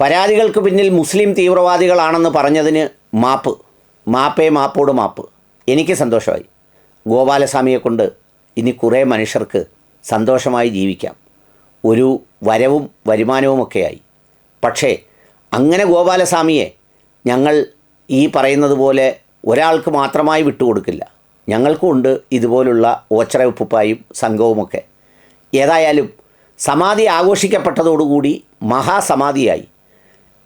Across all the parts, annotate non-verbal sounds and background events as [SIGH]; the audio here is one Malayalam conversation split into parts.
പരാതികൾക്ക് പിന്നിൽ മുസ്ലിം തീവ്രവാദികളാണെന്ന് പറഞ്ഞതിന് മാപ്പ്. മാപ്പേ മാപ്പോട് മാപ്പ്. എനിക്ക് സന്തോഷമായി. ഗോപാലസ്വാമിയെ കൊണ്ട് ഇനി കുറേ മനുഷ്യർക്ക് സന്തോഷമായി ജീവിക്കാം. ഒരു വരവും വരുമാനവുമൊക്കെയായി. പക്ഷേ അങ്ങനെ ഗോപാലസ്വാമിയെ ഞങ്ങൾ ഈ പറയുന്നത് പോലെ ഒരാൾക്ക് മാത്രമായി വിട്ടുകൊടുക്കില്ല. ഞങ്ങൾക്കുമുണ്ട് ഇതുപോലുള്ള ഓച്ചറ ഉപ്പുപ്പായും സംഘവുമൊക്കെ. ഏതായാലും സമാധി ആഘോഷിക്കപ്പെട്ടതോടുകൂടി മഹാസമാധിയായി.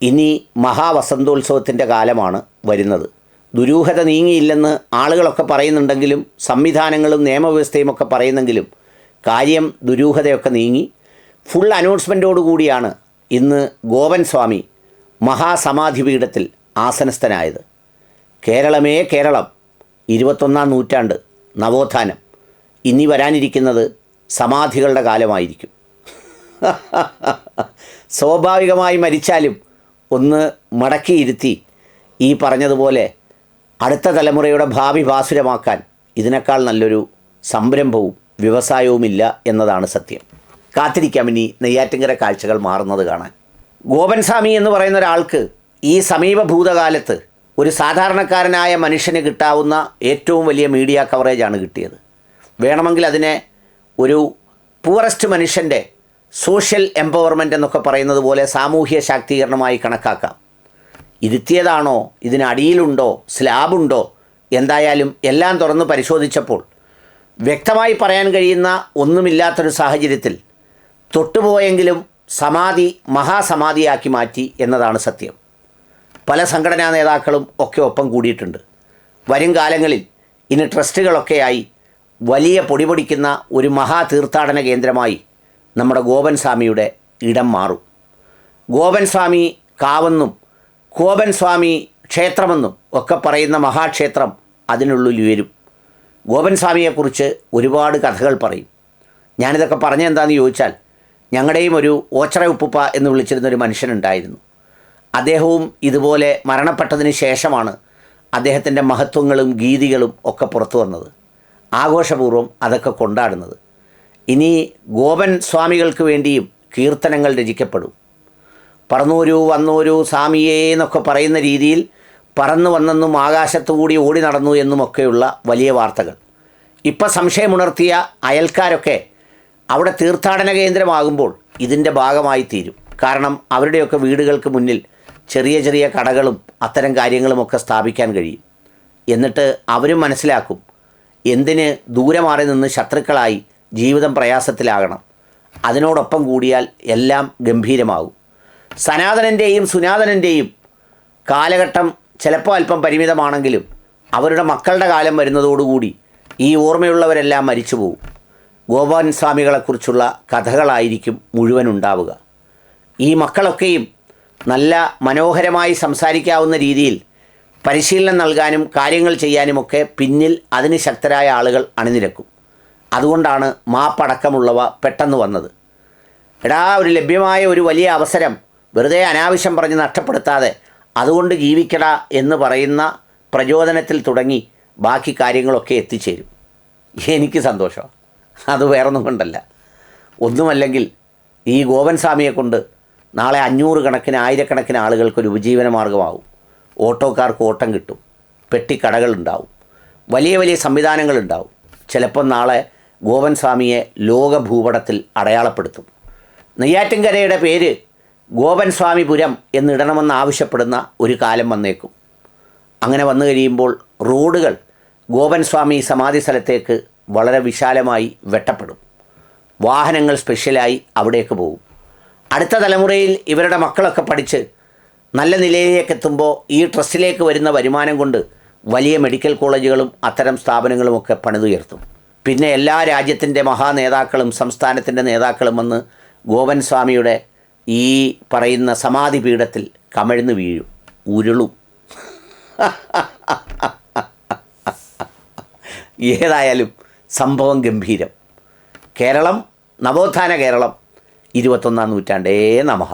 ഇനി മഹാവസന്തോത്സവത്തിന്റെ കാലമാണ് വരുന്നത്. ദുരൂഹത നീങ്ങിയില്ലെന്ന് ആളുകളൊക്കെ പറയുന്നുണ്ടെങ്കിലും സംവിധാനങ്ങളും നിയമവ്യവസ്ഥയും ഒക്കെ പറയുന്നെങ്കിലും കാര്യം ദുരൂഹതയൊക്കെ നീങ്ങി. ഫുൾ അനൗൺസ്മെന്റോടുകൂടിയാണ് ഇന്ന് ഗോപൻ സ്വാമി മഹാസമാധി പീഠത്തിൽ ആസനസ്ഥനായത്. കേരളമേ കേരളം ഇരുപത്തൊന്നാം നൂറ്റാണ്ട് നവോത്ഥാനം. ഇനി വരാനിരിക്കുന്നത് സമാധികളുടെ കാലമായിരിക്കും. [LAUGHS] സ്വാഭാവികമായി മരിച്ചാലും ഒന്ന് മടക്കിയിരുത്തി ഈ പറഞ്ഞതുപോലെ അടുത്ത തലമുറയുടെ ഭാവി ഭാസുരമാക്കാൻ ഇതിനേക്കാൾ നല്ലൊരു സംരംഭവും വ്യവസായവുമില്ല എന്നതാണ് സത്യം. കാത്തിരിക്കാം ഇനി നെയ്യാറ്റിങ്കര കാഴ്ചകൾ മാറുന്നത് കാണാൻ. ഗോപൻ സ്വാമി എന്ന് പറയുന്ന ഒരാൾക്ക് ഈ സമീപ ഭൂതകാലത്ത് ഒരു സാധാരണക്കാരനായ മനുഷ്യന് കിട്ടാവുന്ന ഏറ്റവും വലിയ മീഡിയ കവറേജാണ് കിട്ടിയത്. വേണമെങ്കിൽ അതിനെ ഒരു പൂറസ്റ്റ് മനുഷ്യന്റെ സോഷ്യൽ എംപവർമെന്റ് എന്നൊക്കെ പറയുന്നത് പോലെ സാമൂഹ്യ ശാക്തീകരണമായി കണക്കാക്കാം. ഇരുത്തിയതാണോ? ഇതിനടിയിലുണ്ടോ സ്ലാബുണ്ടോ? എന്തായാലും എല്ലാം തുറന്ന് പരിശോധിച്ചപ്പോൾ വ്യക്തമായി പറയാൻ കഴിയുന്ന ഒന്നുമില്ലാത്തൊരു സാഹചര്യത്തിൽ തൊട്ടുപോയെങ്കിലും സമാധി മഹാസമാധിയാക്കി മാറ്റി എന്നതാണ് സത്യം. പല സംഘടനാ നേതാക്കളും ഒക്കെ ഒപ്പം കൂടിയിട്ടുണ്ട്. വരും കാലങ്ങളിൽ ഇനി ട്രസ്റ്റുകളൊക്കെയായി വലിയ പൊടിപൊടിക്കുന്ന ഒരു മഹാ തീർത്ഥാടന കേന്ദ്രമായി നമ്മുടെ ഗോപൻ സ്വാമിയുടെ ഇടം മാറും. ഗോപൻ സ്വാമി കാവെന്നും കോപൻ സ്വാമി ക്ഷേത്രമെന്നും ഒക്കെ പറയുന്ന മഹാക്ഷേത്രം അതിനുള്ളിൽ ഉയരും. ഗോപൻ സ്വാമിയെക്കുറിച്ച് ഒരുപാട് കഥകൾ പറയും. ഞാനിതൊക്കെ പറഞ്ഞെന്താണെന്ന് ചോദിച്ചാൽ ഞങ്ങളുടെയും ഒരു ഓച്ചറ ഉപ്പുപ്പ എന്ന് വിളിച്ചിരുന്ന ഒരു മനുഷ്യനുണ്ടായിരുന്നു. അദ്ദേഹവും ഇതുപോലെ മരണപ്പെട്ടതിന് ശേഷമാണ് അദ്ദേഹത്തിന്റെ മഹത്വങ്ങളും ഗീതികളും ഒക്കെ പുറത്തു വന്നത്. ആഘോഷപൂർവം അതൊക്കെ കൊണ്ടാടുന്നത്. ഇനി ഗോപൻ സ്വാമികൾക്ക് വേണ്ടിയും കീർത്തനങ്ങൾ രചിക്കപ്പെടും. പറന്നൂരു വന്നൂരു സ്വാമിയേ എന്നൊക്കെ പറയുന്ന രീതിയിൽ പറന്നു വന്നെന്നും ആകാശത്തുകൂടി ഓടി നടന്നു എന്നുമൊക്കെയുള്ള വലിയ വാർത്തകൾ. ഇപ്പം സംശയമുണർത്തിയ അയൽക്കാരൊക്കെ അവിടെ തീർത്ഥാടന കേന്ദ്രമാകുമ്പോൾ ഇതിന്റെ ഭാഗമായി തീരും. കാരണം അവരുടെയൊക്കെ വീടുകൾക്ക് മുന്നിൽ ചെറിയ ചെറിയ കടകളും അത്തരം കാര്യങ്ങളുമൊക്കെ സ്ഥാപിക്കാൻ കഴിയും. എന്നിട്ട് അവരും മനസ്സിലാക്കും എന്തിന് ദൂരെ മാറി നിന്ന് ശത്രുക്കളായി ജീവിതം പ്രയാസത്തിലാകണം. അതിനോടൊപ്പം കൂടിയാൽ എല്ലാം ഗംഭീരമാകും. സനാതനന്റെയും സുനാതനന്റെയും കാലഘട്ടം ചിലപ്പോൾ അല്പം പരിമിതമാണെങ്കിലും അവരുടെ മക്കളുടെ കാലം വരുന്നതോടുകൂടി ഈ ഓർമ്മയുള്ളവരെല്ലാം മരിച്ചു പോകും ഗോപാൻ സ്വാമികളെക്കുറിച്ചുള്ള കഥകളായിരിക്കും മുഴുവൻ ഉണ്ടാവുക. ഈ മക്കളൊക്കെയും നല്ല മനോഹരമായി സംസാരിക്കാവുന്ന രീതിയിൽ പരിശീലനം നൽകാനും കാര്യങ്ങൾ ചെയ്യാനുമൊക്കെ പിന്നിൽ അതിന് ശക്തരായ ആളുകൾ അണിനിരക്കും. അതുകൊണ്ടാണ് മാപ്പടക്കമുള്ളവ പെട്ടെന്ന് വന്നത്. എടാ ഒരു ലഭ്യമായ ഒരു വലിയ അവസരം വെറുതെ അനാവശ്യം പറഞ്ഞ് നഷ്ടപ്പെടുത്താതെ അതുകൊണ്ട് ജീവിക്കട എന്ന് പറയുന്ന പ്രചോദനത്തിൽ തുടങ്ങി ബാക്കി കാര്യങ്ങളൊക്കെ എത്തിച്ചേരും. എനിക്ക് സന്തോഷം. അത് വേറൊന്നും കൊണ്ടല്ല. ഒന്നുമല്ലെങ്കിൽ ഈ ഗോപൻ സ്വാമിയെ കൊണ്ട് നാളെ അഞ്ഞൂറ് കണക്കിന് ആയിരക്കണക്കിന് ആളുകൾക്കൊരു ഉപജീവന മാർഗമാവും. ഓട്ടോക്കാർക്ക് ഓട്ടം കിട്ടും. പെട്ടിക്കടകളുണ്ടാവും. വലിയ വലിയ സംവിധാനങ്ങളുണ്ടാവും. ചിലപ്പം നാളെ ഗോപൻ സ്വാമിയെ ലോക ഭൂപടത്തിൽ അടയാളപ്പെടുത്തും. നെയ്യാറ്റിൻകരയുടെ പേര് ഗോപൻ സ്വാമിപുരം എന്നിടണമെന്ന് ആവശ്യപ്പെടുന്ന ഒരു കാലം വന്നേക്കും. അങ്ങനെ വന്നു കഴിയുമ്പോൾ റോഡുകൾ ഗോപൻ സ്വാമി സമാധി സ്ഥലത്തേക്ക് വളരെ വിശാലമായി വെട്ടപ്പെടും. വാഹനങ്ങൾ സ്പെഷ്യലായി അവിടേക്ക് പോകും. അടുത്ത തലമുറയിൽ ഇവരുടെ മക്കളൊക്കെ പഠിച്ച് നല്ല നിലയിലേക്ക് എത്തുമ്പോൾ ഈ ട്രസ്റ്റിലേക്ക് വരുന്ന വരുമാനം കൊണ്ട് വലിയ മെഡിക്കൽ കോളേജുകളും അത്തരം സ്ഥാപനങ്ങളുമൊക്കെ പണിതുയർത്തും. പിന്നെ എല്ലാ രാജ്യത്തിന്റെ മഹാനേതാക്കളും സംസ്ഥാനത്തിന്റെ നേതാക്കളും വന്ന് ഗോവൻ സ്വാമിയുടെ ഈ പറയുന്ന സമാധി പീഠത്തിൽ കമഴ്ന്ന് വീഴും ഉരുളും. ഏതായാലും സംഭവം ഗംഭീരം. കേരളം നവോത്ഥാന കേരളം ഇരുപത്തൊന്നാം നൂറ്റാണ്ടേ നമഃ